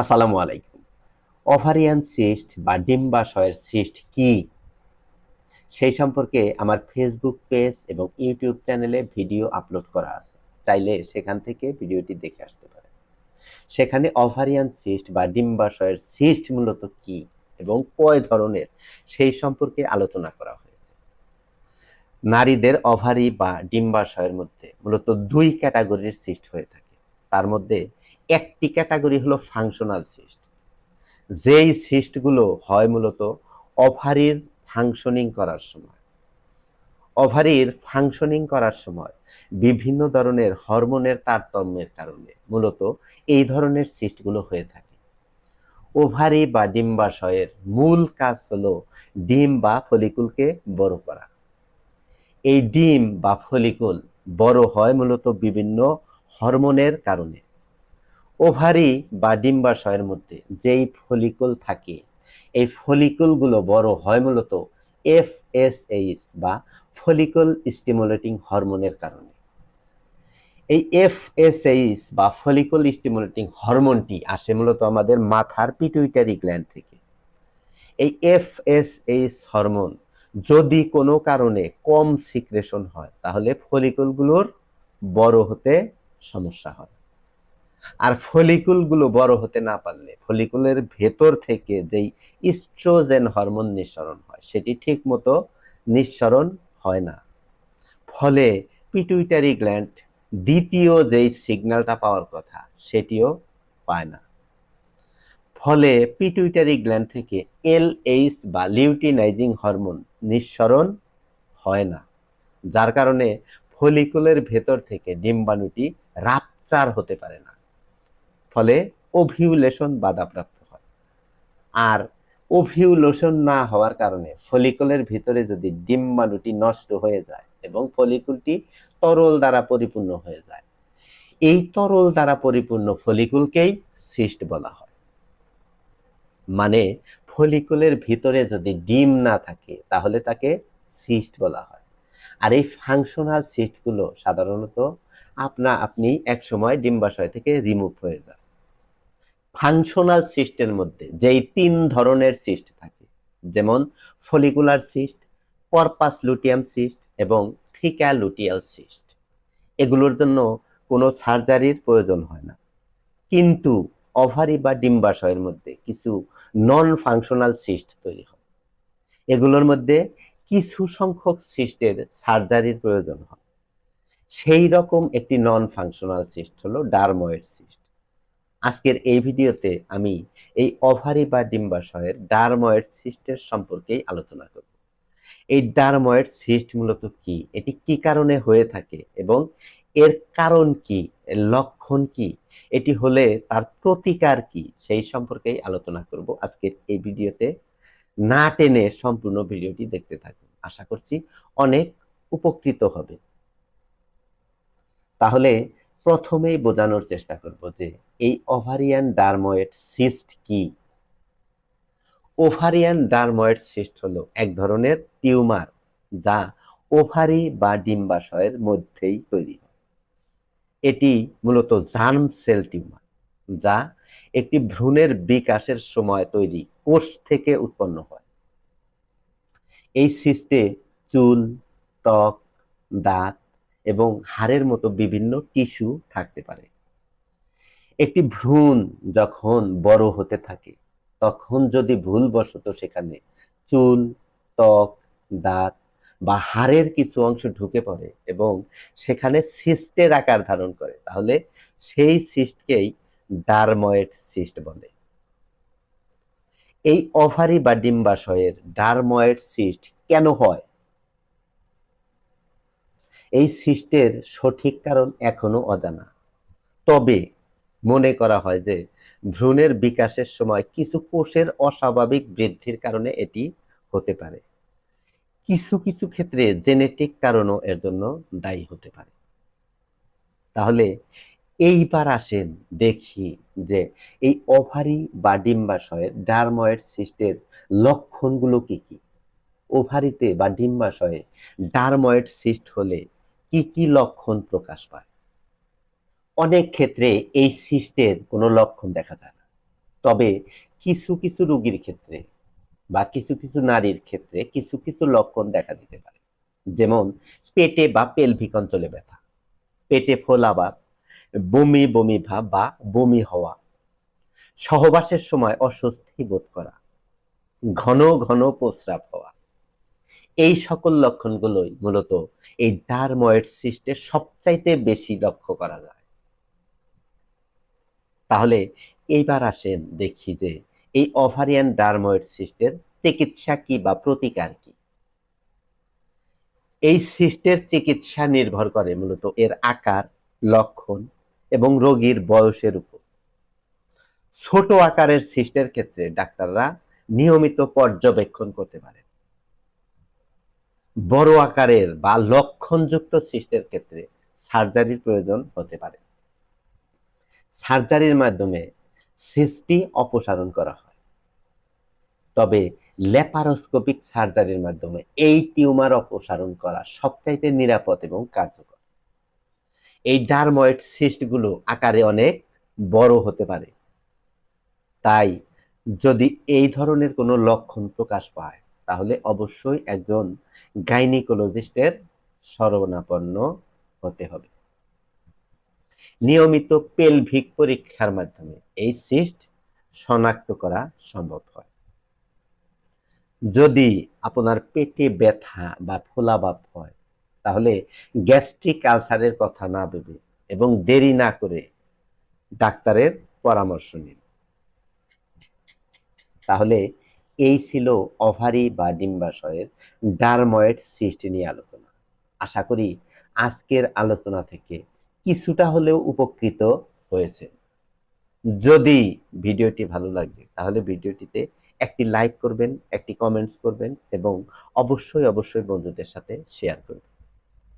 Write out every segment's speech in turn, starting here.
আসসালামু আলাইকুম। Ovarian cyst বা ডিম্বাশয়ের সিস্ট কি? সেই সম্পর্কে আমার ফেসবুক পেজ এবং ইউটিউব চ্যানেলে ভিডিও আপলোড করা আছে। চাইলে সেখান থেকে ভিডিওটি দেখে আসতে পারেন। সেখানে অভারিয়ান সিস্ট বা ডিম্বাশয়ের সিস্ট মূলত কি এবং কয় ধরনের সেই সম্পর্কে আলোচনা করা হয়েছে। নারীদের অভারি বা ডিম্বাশয়ের মধ্যে মূলত দুই ক্যাটাগরির সিস্ট হয়ে থাকে। তার মধ্যে একটি ক্যাটাগরি হলো ফাংশনাল সিস্ট যেই সিস্টগুলো হয় মূলত ওভারির ফাংশনিং করার সময়। ওভারির ফাংশনিং করার সময় বিভিন্ন ধরনের হরমোনের তারতম্যের কারণে মূলত এই ধরনের সিস্টগুলো হয়ে থাকে। ওভারি বা ডিম্বাশয়ের মূল কাজ হলো ডিম বা ফলিকুলকে বড় করা। এই ডিম বা ফলিকুল বড় হয় মূলত বিভিন্ন হরমোনের কারণে। ওভারি বা ডিম্বাশয়ের মধ্যে যেই ফলিকুল থাকে, এই ফলিকুলগুলো বড় হয় মূলত এফ এস এইচ বা ফলিকুল স্টিমুলেটিং হরমোনের কারণে। এই এফ এস এইচ বা ফলিকুল স্টিমুলেটিং হরমোনটি আসে মূলত আমাদের মাথার পিটুইটারি গ্ল্যান্ড থেকে। এই এফ এস এইচ হরমোন যদি কোনো কারণে কম সিক্রেশন হয়, তাহলে ফলিকুলগুলোর বড় হতে সমস্যা হয়। আর ফলিকুলগুলো বড় হতে না পারলে, ফলিকুলের ভেতর থেকে যেই ইস্ট্রোজেন হরমোন নিঃসরণ হয়, সেটি ঠিক মতো নিঃসরণ হয় না। ফলে পিটুইটারি গ্ল্যান্ড দ্বিতীয় যেই সিগন্যালটা পাওয়ার কথা, সেটিও পায় না। ফলে পিটুইটারি গ্ল্যান্ড থেকে এল এইচ বা লিউটিনাইজিং হরমোন নিঃসরণ হয় না, যার কারণে ফলিকুলের ভেতর থেকে ডিম্বাণুটি রাপচার হতে পারে না। ফলে ওভিউলেশন বাধাপ্রাপ্ত হয়। আর ওভিউলেশন না হওয়ার কারণে ফলিকলের ভিতরে যদি ডিম্বাণুটি নষ্ট হয়ে যায় এবং ফলিকুলটি তরল দ্বারা পরিপূর্ণ হয়ে যায়, এই তরল দ্বারা পরিপূর্ণ ফলিকুলকেই সিস্ট বলা হয়। মানে ফলিকুলের ভিতরে যদি ডিম না থাকে, তাহলে তাকে সিস্ট বলা হয়। আর এই ফাংশনাল সিস্টগুলো সাধারণত আপনা আপনি এক সময় ডিম্বাশয় থেকে রিমুভ হয়ে যায় ফাংশনাল সিস্টের মধ্যে, যেই তিন ধরনের সিস্ট থাকে, যেমন follicular cyst corpus luteum cyst এবং ফিকা লুটিয়াল সিস্ট এগুলোর জন্য কোনো সার্জারির প্রয়োজন হয় না। কিন্তু অভারি বা ডিম্বাশয়ের মধ্যে কিছু নন ফাংশনাল সিস্ট তৈরি হয়। এগুলোর মধ্যে কিছু সংখ্যক সিস্টের সার্জারির প্রয়োজন হয়। সেই রকম একটি নন ফাংশনাল সিস্ট হলো ডারময়েড সিস্ট আজকের এই ভিডিওতে আমি এই ওভারি বা ডিম্বাশয়ের ডারময়েড সিস্টের সম্পর্কেই আলোচনা করব। এই ডারময়েড সিস্ট মূলত কি? এটি কি কারণে হয়ে থাকে? এবং এর কারণ কি? লক্ষণ কি? এটি হলে তার প্রতিকার কি? সেই সম্পর্কেই আলোচনা করব আজকের এই ভিডিওতে। না টেনে সম্পূর্ণ ভিডিওটি দেখতে থাকুন। আশা করছি অনেক উপকৃত হবে। তাহলে প্রথমেই বোঝানোর চেষ্টা করব যে এই ওভারিয়ান ডারময়েড সিস্ট কি? ওভারিয়ান ডারময়েড সিস্ট হলো এক ধরনের টিউমার যা ওভারি বা ডিম্বাশয়ের মধ্যেই তৈরি হয়। এটি মূলত জার্ম সেল টিউমার যা একটি ভ্রূণের বিকাশের সময় তৈরি কোষ থেকে উৎপন্ন হয়। এই সিস্টে চুল, ত্বক, দাঁত এবং হাড়ের মতো বিভিন্ন টিস্যু থাকতে পারে। একটি ভ্রূণ যখন বড় হতে থাকে, তখন যদি ভুলবশত সেখানে চুল, ত্বক, দাঁত বা হাড়ের কিছু অংশ ঢুকে পড়ে এবং সেখানে সিস্টের আকার ধারণ করে, তাহলে সেই সিস্টকেই ডারময়েড সিস্ট বলে। এই ওভারি বা ডিম্বাশয়ের ডারময়েড সিস্ট কেন হয়? এই সিস্টের সঠিক কারণ এখনও অজানা। তবে মনে করা হয় যে ভ্রূণের বিকাশের সময় কিছু কোষের অস্বাভাবিক বৃদ্ধির কারণে এটি হতে পারে। কিছু কিছু ক্ষেত্রে জেনেটিক কারণও এর জন্য দায়ী হতে পারে। তাহলে এইবার আসেন দেখি যে এই ওভারি বা ডিম্বাশয়ের ডারময়েড সিস্টের লক্ষণগুলো কি কি? ওভারিতে বা ডিম্বাশয়ে ডারময়েড সিস্ট হলে কি কি লক্ষণ প্রকাশ পায়? অনেক ক্ষেত্রে এই সিস্টের কোনো লক্ষণ দেখা যায় না। তবে কিছু কিছু রোগীর ক্ষেত্রে বা কিছু কিছু নারীর ক্ষেত্রে কিছু কিছু লক্ষণ দেখা দিতে পারে। যেমন পেটে বা পেলভিক অঞ্চলে ব্যথা, পেটে ফোলা বা বমি বমি ভাব বা বমি হওয়া, সহবাসের সময় অস্বস্তি বোধ করা, ঘন ঘন প্রস্রাব হওয়া এই সকল লক্ষণগুলোই মূলত এই ডারময়েড সিস্টে সবচাইতে বেশি লক্ষ্য করা যায়। তাহলে এইবার আসেন দেখি যে এই ওভারিয়ান ডারময়েড সিস্টের চিকিৎসা কি বা প্রতিকার কি। এই সিস্টের চিকিৎসা নির্ভর করে মূলত এর আকার, লক্ষণ এবং রোগীর বয়সের উপর। ছোট আকারের সিস্টের ক্ষেত্রে ডাক্তাররা নিয়মিত পর্যবেক্ষণ করতে পারে বড় আকারের বা লক্ষণযুক্ত সিস্টের ক্ষেত্রে সার্জারির প্রয়োজন হতে পারে। সার্জারির মাধ্যমে সিস্টটি অপসারণ করা হয়। তবে ল্যাপারোস্কোপিক সার্জারির মাধ্যমে এই টিউমার অপসারণ করা সবচাইতে নিরাপদ এবং কার্যকর। এই ডারময়েড সিস্টগুলো আকারে অনেক বড় হতে পারে। তাই যদি এই ধরনের কোনো লক্ষণ প্রকাশ পায় তাহলে অবশ্যই একজন গাইনিকোলজিস্টের শরণাপন্ন হতে হবে। নিয়মিত পেলভিক পরীক্ষার মাধ্যমে এই সিস্ট শনাক্ত করা সম্ভব হয়। যদি আপনার পেটে ব্যথা বা ফোলাভাব হয়, তাহলে গ্যাস্ট্রিক আলসারের কথা না ভেবে এবং দেরি না করে ডাক্তারের পরামর্শ নিন। তাহলে এই ছিল অভারি বা ডিম্বাশয়ের ডারময়েড সৃষ্টি নিয়ে আলোচনা। আশা করি আজকের আলোচনা থেকে কিছুটা হলেও উপকৃত হয়েছে। যদি ভিডিওটি ভালো লাগে, তাহলে ভিডিওটিতে একটি লাইক করবেন, একটি কমেন্টস করবেন এবং অবশ্যই অবশ্যই বন্ধুদের সাথে শেয়ার করবেন।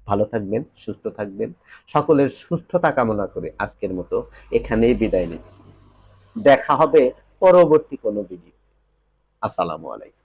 ভালো থাকবেন, সুস্থ থাকবেন, সকলের সুস্থতা কামনা করে আজকের মতো এখানেই বিদায় নিচ্ছি। দেখা হবে পরবর্তী কোনো ভিডিও আসসালামু আলাইকুম।